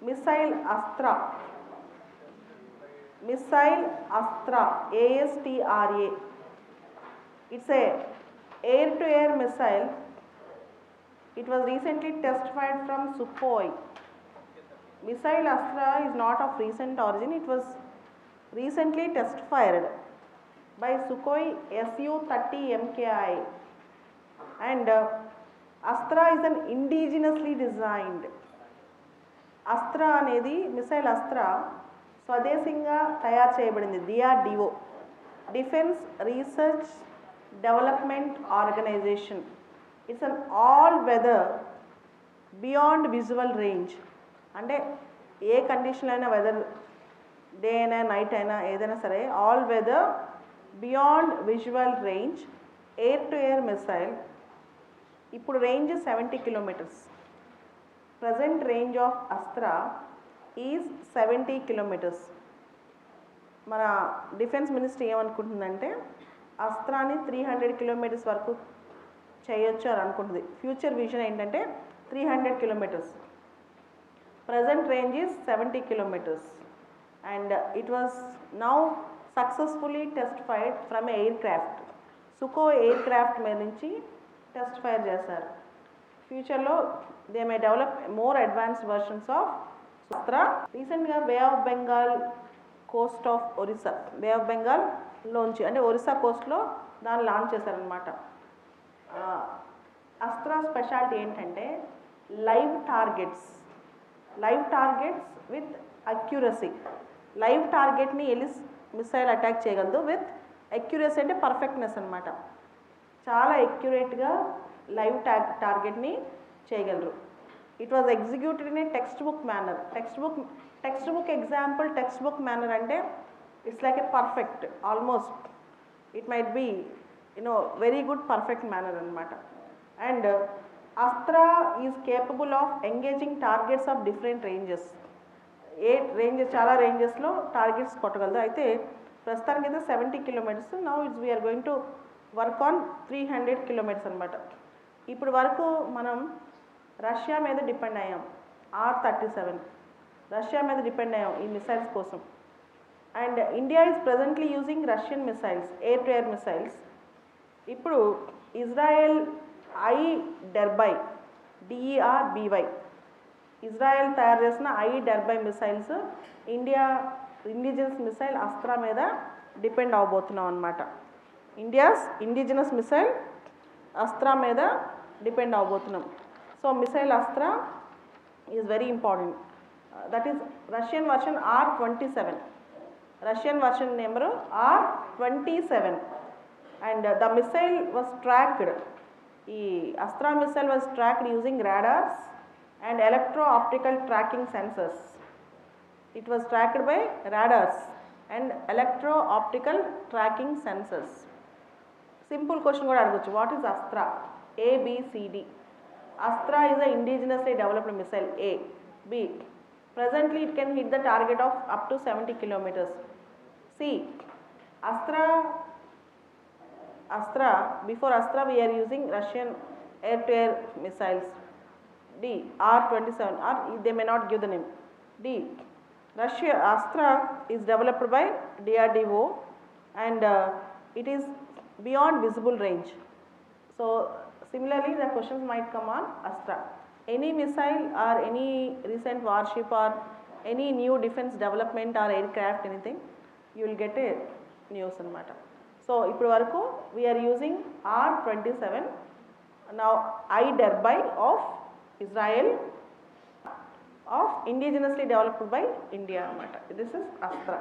Missile Astra, Missile Astra A S T R A. It's a air to air missile. It was recently test fired from Sukhoi. Missile Astra is not of recent origin. It was recently test fired by Sukhoi Su-30MKI and uh, Astra is an indigenously designed అస్త్ర అనేది missile అస్త్ర స్వదేశంగా తయారు చేయబడింది. DRDO defence research development organisation it's an all weather beyond visual range అంటే ఏ condition అయినా weather day అయినా నైట్ అయినా ఏదైనా సరే all weather beyond visual range air to air missile ఇప్పుడు range seventy kilometres present range of Astra is seventy kilometres. మన defence ministry ఏమనుకుంటుందంటే అస్త్రాన్ని త్రీ హండ్రెడ్ కిలోమీటర్స్ వరకు చేయొచ్చు అని అనుకుంటుంది. ఫ్యూచర్ విజన్ ఏంటంటే three hundred kilometres. Present range is seventy kilometres. And it was now successfully test fire from aircraft. Sukhoi aircraft మీద నుంచి టెస్ట్ ఫైర్ చేశారు. ఫ్యూచర్లో they may develop more advanced versions of Astra రీసెంట్గా bay of Bengal coast of Orissa bay of Bengal లోంచి అంటే ఒరిస్సా కోస్ట్లో దాన్ని launch చేశారనమాట అస్త్రా స్పెషాలిటీ ఏంటంటే live targets live targets with accuracy live టార్గెట్ని ఎలిస్ మిసైల్ అటాక్ చేయగలదు విత్ అక్యురసీ అంటే పర్ఫెక్ట్నెస్ అనమాట చాలా ఎక్యురేట్గా లైవ్ టా టార్గెట్ని చేయగలరు. It was executed in a textbook manner textbook textbook example textbook manner అంటే it's like a perfect almost it might be you know very good perfect manner అనమాట and Astra is capable of engaging targets of different ranges A ranges చాలా రేంజెస్లో targets కొట్టగలదు. అయితే ప్రస్తుతానికి అయితే seventy kilometres now it's we're going to work on three hundred kilometres అనమాట ఇప్పుడు వరకు మనం రష్యా మీద డిపెండ్ అయ్యాం. ఆర్ థర్టీ సెవెన్ రష్యా మీద డిపెండ్ అయ్యాం ఈ మిసైల్స్ కోసం. And India is presently using Russian missiles air to air missiles. ఇప్పుడు Israel I Derby DER BY Israel తయారు చేసిన I Derby missiles India indigenous missile Astra మీద depend అవబోతున్నాం అనమాట India's indigenous missile Astra మీద depend అవబోతున్నాం so missile Astra is very important that is Russian version R twenty seven Russian version number R twenty seven and the missile was tracked ఈ Astra missile was tracked using radars and electro optical tracking sensors it was tracked by radars and electro optical tracking sensors simple question కూడా అడగచ్చు what is Astra ABCD. Astra is an indigenously developed missile A. B. Presently it can hit the target of up to 70 kilometers. C. Astra, Astra, before Astra we are using Russian air to air missiles. D R twenty-seven. R. they may not give the name. D. Russia Astra is developed by DRDO and uh, it is beyond visible range. So, similarly the questions might come on astra any missile or any recent warship or any new defense development or aircraft anything you will get a news అనమాట so ఇప్పుడు వరకు we're using R twenty seven now I derby of Israel of indigenously developed by India అనమాట this is Astra